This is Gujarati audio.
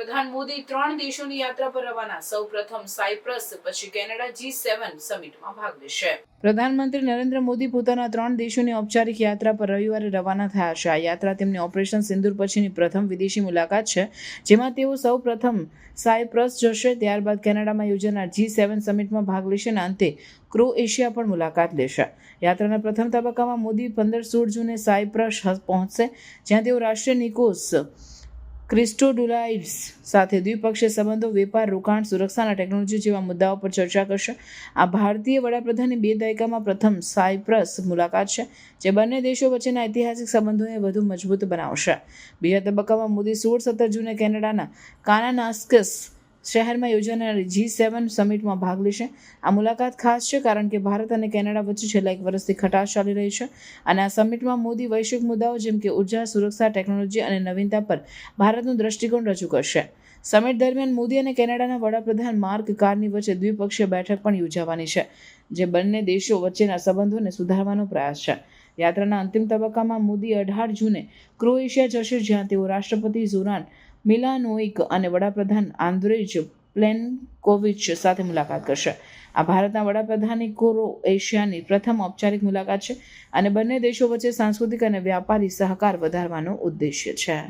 વડાપ્રધાન મોદી ત્રણ દેશોની યાત્રા પર રવાના. સૌ પ્રથમ સાયપ્રસ, પછી કેનેડા જી સેવન સમિટમાં ભાગ લેશે. પ્રધાનમંત્રી નરેન્દ્ર મોદી પોતાના ત્રણ દેશોની ઔપચારિક યાત્રા પર રવિવારે રવાના થયા છે. આ યાત્રા તેમની ઓપરેશન સિંદુર પછીની પ્રથમ વિદેશી મુલાકાત છે, જેમાં તેઓ સૌ પ્રથમ સાયપ્રસ જશે. ત્યારબાદ કેનેડામાં યોજાનાર જી સેવન સમિટમાં ભાગ લેશે અને અંતે ક્રોએશિયા પણ મુલાકાત લેશે. યાત્રાના પ્રથમ તબક્કામાં મોદી પંદર સોળ જૂને સાયપ્રસ પહોંચશે, જ્યાં તેઓ રાષ્ટ્રીય નિકોસ ક્રિસ્ટોડુલાઇડ્સ સાથે દ્વિપક્ષીય સંબંધો, વેપાર, રોકાણ, સુરક્ષા અને ટેકનોલોજી જેવા મુદ્દાઓ પર ચર્ચા કરશે. આ ભારતીય વડાપ્રધાનની બે દાયકામાં પ્રથમ સાયપ્રસ મુલાકાત છે, જે બંને દેશો વચ્ચેના ઐતિહાસિક સંબંધોને વધુ મજબૂત બનાવશે. બીજા તબક્કામાં મોદી સોળ સત્તર જૂને કેનેડાના કાનાનાસ્કસ શહેરમાં યોજાનારી જી સેવન સમિટમાં ભાગ લેશે. આ મુલાકાત ખાસ છે કારણ કે ભારત અને કેનેડા વચ્ચે છેલ્લા એક વર્ષથી ખટાશ ચાલી રહી છે અને આ સમિટમાં મોદી વૈશ્વિક મુદ્દાઓ જેમ કે ઊર્જા, સુરક્ષા ટેકનોલોજી અને નવીનતા પર ભારતનું દ્રષ્ટિકોણ રજૂ કરશે. સમિટ દરમિયાન મોદી અને કેનેડાના વડાપ્રધાન માર્ક કારની વચ્ચે દ્વિપક્ષીય બેઠક પણ યોજાવાની છે, જે બંને દેશો વચ્ચેના સંબંધોને સુધારવાનો પ્રયાસ છે. યાત્રાના અંતિમ તબક્કામાં મોદી અઢાર જૂને ક્રોએશિયા જશે, જ્યાં તેઓ રાષ્ટ્રપતિ ઝુરાન મિલાનોઇક અને વડાપ્રધાન આંદ્રેજ પ્લેનકોવિચ સાથે મુલાકાત કરશે. આ ભારતના વડાપ્રધાનની કોરો એશિયાની પ્રથમ ઔપચારિક મુલાકાત છે અને બંને દેશો વચ્ચે સાંસ્કૃતિક અને વ્યાપારી સહકાર વધારવાનો ઉદ્દેશ્ય છે.